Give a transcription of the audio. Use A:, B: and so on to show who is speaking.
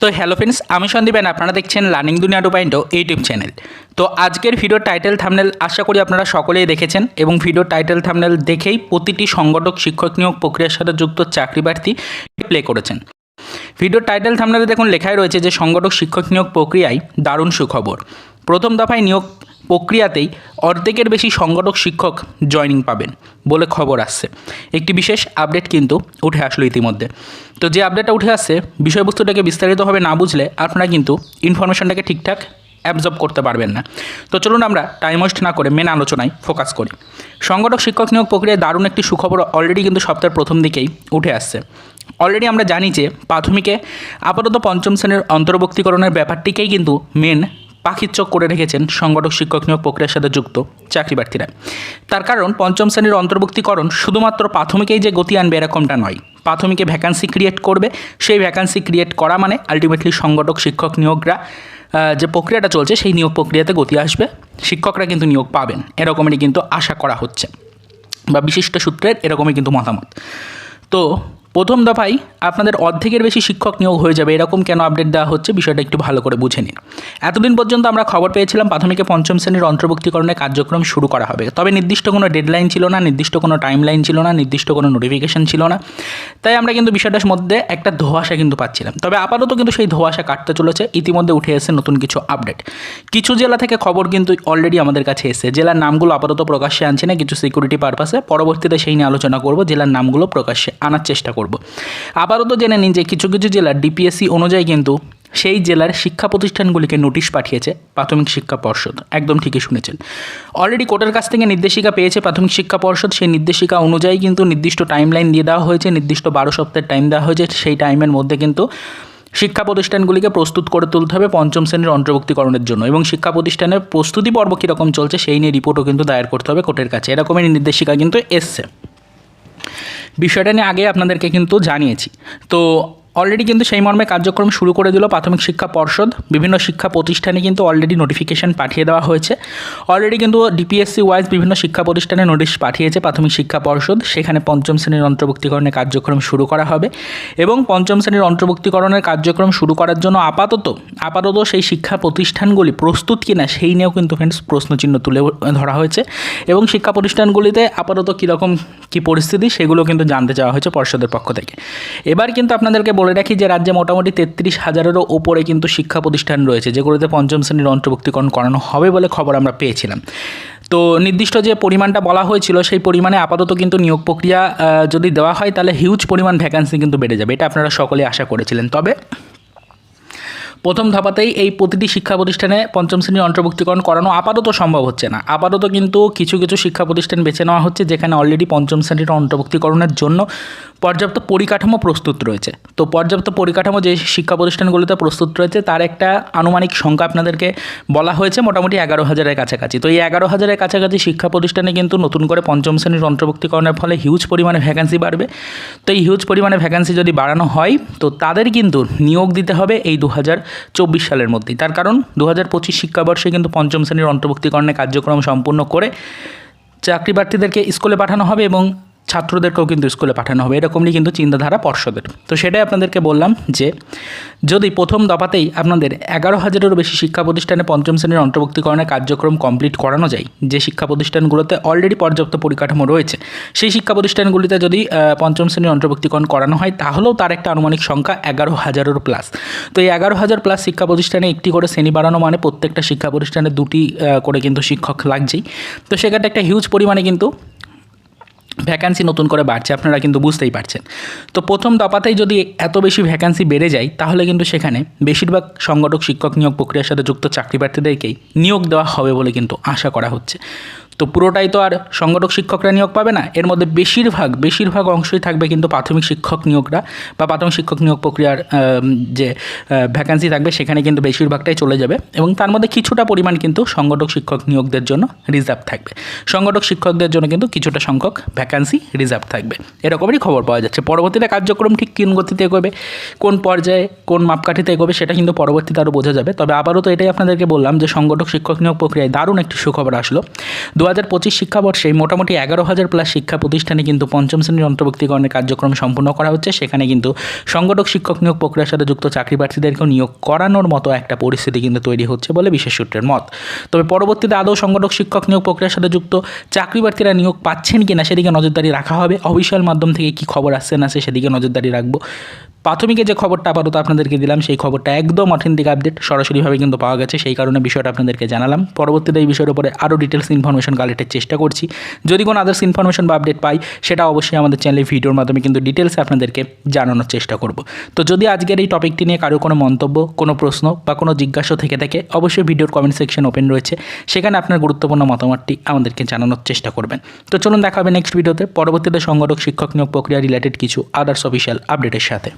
A: তো hello friends আমি সন্দীপেন আপনারা দেখছেন লার্নিং দুনিয়া টু পয়েন্ট ইউটিউব চ্যানেল তো আজকের ভিডিওর টাইটেল থামনেল আশা করি আপনারা সকলেই দেখেছেন এবং ভিডিও টাইটেল থামনেল দেখেই প্রতিটি সংগঠক, শিক্ষক নিয়োগ প্রক্রিয়ার সাথে যুক্ত চাকরি প্রার্থী প্লে করেছেন। ভিডিওর টাইটেল থামনাতে দেখুন লেখাই রয়েছে যে সংগঠক শিক্ষক নিয়োগ প্রক্রিয়ায় দারুণ সুখবর। প্রথম দফায় নিয়োগ প্রক্রিয়াতেই অর্ধেকের বেশি সংগঠক শিক্ষক জয়নিং পাবেন বলে খবর আসছে। একটি বিশেষ আপডেট কিন্তু উঠে আসলো ইতিমধ্যে। তো যে আপডেটটা উঠে আসছে, বিষয়বস্তুটাকে বিস্তারিতভাবে না বুঝলে আপনারা কিন্তু ইনফরমেশনটাকে ঠিকঠাক অ্যাবজর্ব করতে পারবেন না। তো চলুন আমরা টাইম ওয়েস্ট না করে মেন আলোচনায় ফোকাস করি। সংগঠক শিক্ষক নিয়োগ প্রক্রিয়ায় দারুণ একটি সুখবর অলরেডি কিন্তু সপ্তাহের প্রথম দিকেই উঠে আসছে। অলরেডি আমরা জানি যে প্রাথমিকে আপাতত পঞ্চম শ্রেণির অন্তর্ভুক্তিকরণের ব্যাপারটিকেই কিন্তু মেন পাখির চোখ করে রেখেছেন সংগঠক শিক্ষক নিয়োগ প্রক্রিয়ার সাথে যুক্ত চাকরি প্রার্থীরা। তার কারণ পঞ্চম শ্রেণির অন্তর্ভুক্তিকরণ শুধুমাত্র প্রাথমিকেই যে গতি আনবে এরকমটা নয়। প্রাথমিকে ভ্যাকান্সি ক্রিয়েট করবে। সেই ভ্যাকান্সি ক্রিয়েট করা মানে আলটিমেটলি সংগঠক শিক্ষক নিয়োগরা যে প্রক্রিয়াটা চলছে, সেই নিয়োগ প্রক্রিয়াতে গতি আসবে। শিক্ষকরা কিন্তু নিয়োগ পাবেন। এরকমেরই কিন্তু আশা করা হচ্ছে। বা বিশিষ্ট সূত্রের এরকমই কিন্তু মতামত। তো প্রথম দফায় আপনাদের অর্ধেকের বেশি শিক্ষক নিয়োগ হয়ে যাবে। এরকম কেন আপডেট দেওয়া হচ্ছে বিষয়টা একটু ভালো করে বুঝে নিন। এতদিন পর্যন্ত আমরা খবর পেয়েছিলাম প্রাথমিকে পঞ্চম শ্রেণির অন্তর্ভুক্তিকরণের কার্যক্রম শুরু করা হবে। তবে নির্দিষ্ট কোনো ডেডলাইন ছিল না, নির্দিষ্ট কোনো টাইম লাইন ছিল না, নির্দিষ্ট কোনো নোটিফিকেশন ছিল না। তাই আমরা কিন্তু বিষয়টার মধ্যে একটা ধোঁয়াশা কিন্তু পাচ্ছিলাম। তবে আপাতত কিন্তু সেই ধোঁয়াশা কাটতে চলেছে। ইতিমধ্যে উঠে এসেছে নতুন কিছু আপডেট কিছু জেলা থেকে খবর কিন্তু অলরেডি আমাদের কাছে এসেছে। জেলার নামগুলো আপাতত প্রকাশ্যে আনছে না, কিছু সিকিউরিটি পারপাসে পরবর্তীতে সেই নিয়ে আলোচনা করব। জেলার নামগুলো প্রকাশ্যে আনার চেষ্টা করব আপাতত জেনে নিন যে কিছু কিছু জেলার ডিপিএসসি অনুযায়ী কিন্তু সেই জেলার শিক্ষা প্রতিষ্ঠানগুলিকে নোটিশ পাঠিয়েছে প্রাথমিক শিক্ষা পর্ষদ। একদম ঠিকই শুনেছেন। অলরেডি কোর্টের কাছ থেকে নির্দেশিকা পেয়েছে প্রাথমিক শিক্ষা পর্ষদ। সেই নির্দেশিকা অনুযায়ী কিন্তু নির্দিষ্ট টাইমলাইন দিয়ে দেওয়া হয়েছে, নির্দিষ্ট বারো সপ্তাহের টাইম দেওয়া হয়েছে। সেই টাইমের মধ্যে কিন্তু শিক্ষা প্রতিষ্ঠানগুলিকে প্রস্তুত করে তুলতে হবে পঞ্চম শ্রেণির অন্তর্ভুক্তিকরণের জন্য এবং শিক্ষা প্রতিষ্ঠানের প্রস্তুতি পর্ব কীরকম চলছে সেই নিয়ে রিপোর্টও কিন্তু দায়ের করতে হবে কোর্টের কাছে। এরকমই নির্দেশিকা কিন্তু এসছে। বিষয়টা নিয়ে আগে আপনাদেরকে কিন্তু জানিয়েছি। তো অলরেডি কিন্তু সেই মর্মে কার্যক্রম শুরু করে দিল প্রাথমিক শিক্ষা পর্ষদ। বিভিন্ন শিক্ষা প্রতিষ্ঠানে কিন্তু অলরেডি নোটিফিকেশন পাঠিয়ে দেওয়া হয়েছে। অলরেডি কিন্তু ডিপিএসসি ওয়াইজ বিভিন্ন শিক্ষা প্রতিষ্ঠানে নোটিশ পাঠিয়েছে প্রাথমিক শিক্ষা পর্ষদ। সেখানে পঞ্চম শ্রেণির অন্তর্ভুক্তিকরণের কার্যক্রম শুরু করা হবে এবং পঞ্চম শ্রেণির অন্তর্ভুক্তিকরণের কার্যক্রম শুরু করার জন্য আপাতত আপাতত সেই শিক্ষা প্রতিষ্ঠানগুলি প্রস্তুত কিনা সেই নিয়েও কিন্তু ফ্রেন্ডস প্রশ্নচিহ্ন তুলে ধরা হয়েছে এবং শিক্ষা প্রতিষ্ঠানগুলিতে আপাতত কীরকম কী পরিস্থিতি সেগুলো কিন্তু জানতে চাওয়া হয়েছে পর্ষদের পক্ষ থেকে। এবার কিন্তু আপনাদেরকে বলে রাখি যে রাজ্যে মোটামুটি তেত্রিশ হাজারেরও ওপরে কিন্তু শিক্ষা প্রতিষ্ঠান রয়েছে যেগুলোতে পঞ্চম শ্রেণির অন্তর্ভুক্তিকরণ করানো হবে বলে খবর আমরা পেয়েছিলাম। তো নির্দিষ্ট যে পরিমাণটা বলা হয়েছিল, সেই পরিমাণে আপাতত কিন্তু নিয়োগ প্রক্রিয়া যদি দেওয়া হয়, তাহলে হিউজ পরিমাণ ভ্যাকান্সি কিন্তু বেড়ে যাবে। এটা আপনারা সকলে আশা করেছিলেন। তবে প্রথম ধাপাতেই এই প্রতিটি শিক্ষা প্রতিষ্ঠানে পঞ্চম শ্রেণির অন্তর্ভুক্তিকরণ করানো আপাতত সম্ভব হচ্ছে না। আপাতত কিন্তু কিছু কিছু শিক্ষা প্রতিষ্ঠান বেছে নেওয়া হচ্ছে যেখানে অলরেডি পঞ্চম শ্রেণির অন্তর্ভুক্তিকরণের জন্য পর্যাপ্ত পরিকাঠামো প্রস্তুত রয়েছে। তো পর্যাপ্ত পরিকাঠামো যে শিক্ষা প্রতিষ্ঠানগুলিতে প্রস্তুত রয়েছে, তার একটা আনুমানিক সংখ্যা আপনাদেরকে বলা হয়েছে, মোটামুটি এগারো হাজারের কাছাকাছি। তো এই এগারো হাজারের কাছাকাছি শিক্ষা প্রতিষ্ঠানে কিন্তু নতুন করে পঞ্চম শ্রেণির অন্তর্ভুক্তিকরণের ফলে হিউজ পরিমাণে ভ্যাকান্সি বাড়বে। তো এই হিউজ পরিমাণে ভ্যাকান্সি যদি বাড়ানো হয়, তো তাদের কিন্তু নিয়োগ দিতে হবে এই দু হাজার চব্বিশ সালের মধ্যেই। তার কারণ দু হাজার পঁচিশ শিক্ষাবর্ষে কিন্তু পঞ্চম শ্রেণির অন্তর্ভুক্তিকরণের কার্যক্রম সম্পূর্ণ করে চাকরি প্রার্থীদেরকে স্কুলে পাঠানো হবে এবং ছাত্রদেরকেও কিন্তু স্কুলে পাঠানো হবে, এরকমই কিন্তু চিন্তাধারা পর্ষদের। তো সেটাই আপনাদেরকে বললাম যে, যদি প্রথম দফাতেই আপনাদের এগারো হাজারেরও বেশি শিক্ষা প্রতিষ্ঠানে পঞ্চম শ্রেণির অন্তর্ভুক্তিকরণের কার্যক্রম কমপ্লিট করানো যায়, যে শিক্ষা প্রতিষ্ঠানগুলোতে অলরেডি পর্যাপ্ত পরিকাঠামো রয়েছে, সেই শিক্ষা প্রতিষ্ঠানগুলিতে যদি পঞ্চম শ্রেণির অন্তর্ভুক্তিকরণ করানো হয়, তাহলেও তার একটা আনুমানিক সংখ্যা এগারো হাজারের প্লাস তো এই এগারো হাজার প্লাস শিক্ষা প্রতিষ্ঠানে একটি করে শ্রেণি বাড়ানো মানে প্রত্যেকটা শিক্ষা প্রতিষ্ঠানে দুটি করে কিন্তু শিক্ষক লাগছেই। তো সেক্ষেত্রে একটা হিউজ পরিমাণে কিন্তু ভ্যাকান্সি নতুন করে বাড়ছে, আপনারা কিন্তু বুঝতেই পারছেন। তো প্রথম দফাতেই যদি এত বেশি ভ্যাকান্সি বেড়ে যায়, তাহলে কিন্তু সেখানে বেশিরভাগ সংগঠক শিক্ষক নিয়োগ প্রক্রিয়ার সাথে যুক্ত চাকরি প্রার্থীদেরকেই নিয়োগ দেওয়া হবে বলে কিন্তু আশা করা হচ্ছে। তো পুরোটাই তো আর সংগঠক শিক্ষকরা নিয়োগ পাবে না। এর মধ্যে বেশিরভাগ বেশিরভাগ অংশই থাকবে কিন্তু প্রাথমিক শিক্ষক নিয়োগরা বা প্রাথমিক শিক্ষক নিয়োগ প্রক্রিয়ার যে ভ্যাকান্সি থাকবে সেখানে কিন্তু বেশিরভাগটাই চলে যাবে এবং তার মধ্যে কিছুটা পরিমাণ কিন্তু সংগঠক শিক্ষক নিয়োগদের জন্য রিজার্ভ থাকবে। সংগঠক শিক্ষকদের জন্য কিন্তু কিছুটা সংখ্যক ভ্যাকান্সি রিজার্ভ থাকবে। এরকমই খবর পাওয়া যাচ্ছে। পরবর্তীতে কার্যক্রম ঠিক কোন গতিতে এগোবে, কোন পর্যায়ে, কোন মাপকাঠিতে এগোবে সেটা কিন্তু পরবর্তীতে আরও বোঝা যাবে। তবে আবারও তো এটাই আপনাদেরকে বললাম যে সংগঠক শিক্ষক নিয়োগ প্রক্রিয়ায় দারুণ একটি সুখবর আসলো। দু হাজার পঁচিশ শিক্ষাবর্ষে মোটামুটি এগারো হাজার প্লাস শিক্ষা প্রতিষ্ঠানে কিন্তু পঞ্চম শ্রেণির অন্তর্ভুক্তিকরণের কার্যক্রম সম্পূর্ণ করা হচ্ছে। সেখানে কিন্তু সংগঠক, শিক্ষক নিয়োগ প্রক্রিয়ার সাথে যুক্ত চাকরি প্রার্থীদেরকেও নিয়োগ করানোর মতো একটা পরিস্থিতি কিন্তু তৈরি হচ্ছে বলে বিশেষ সূত্রের মত। তবে পরবর্তীতে আদৌ সংগঠক, শিক্ষক নিয়োগ প্রক্রিয়ার সাথে যুক্ত চাকরি প্রার্থীরা নিয়োগ পাচ্ছেন কিনা সেদিকে নজরদারি রাখা হবে। অফিসিয়াল মাধ্যম থেকে কি খবর আসছে না সেদিকে নজরদারি রাখব। প্রাথমিকে যে খবরটা আপাতত আপনাদেরকে দিলাম, সেই খবরটা একদম অথেন্টিক আপডেট সরাসরিভাবে কিন্তু পাওয়া গেছে। সেই কারণে বিষয়টা আপনাদেরকে জানালাম। পরবর্তীতে এই বিষয়ের উপরে আরও ডিটেলস ইনফরমেশন কালেক্টের চেষ্টা করছি। যদি কোনো আদার্স ইনফরমেশন বা আপডেট পাই, সেটা অবশ্যই আমাদের চ্যানেলে ভিডিওর মাধ্যমে কিন্তু ডিটেলসে আপনাদেরকে জানানোর চেষ্টা করব। তো যদি আজকের এই টপিকটি নিয়ে কারও কোনো মন্তব্য, কোনো প্রশ্ন বা কোনো জিজ্ঞাসা থেকে থাকে, অবশ্যই ভিডিওর কমেন্ট সেকশন ওপেন রয়েছে। সেখানে আপনার গুরুত্বপূর্ণ মতামতটি আমাদেরকে জানানোর চেষ্টা করবেন। তো চলুন দেখা হবে নেক্সট ভিডিওতে পরবর্তীতে সংগঠক, শিক্ষক নিয়োগ প্রক্রিয়া রিলেটেড কিছু আদার্স অফিসিয়াল আপডেটের সাথে।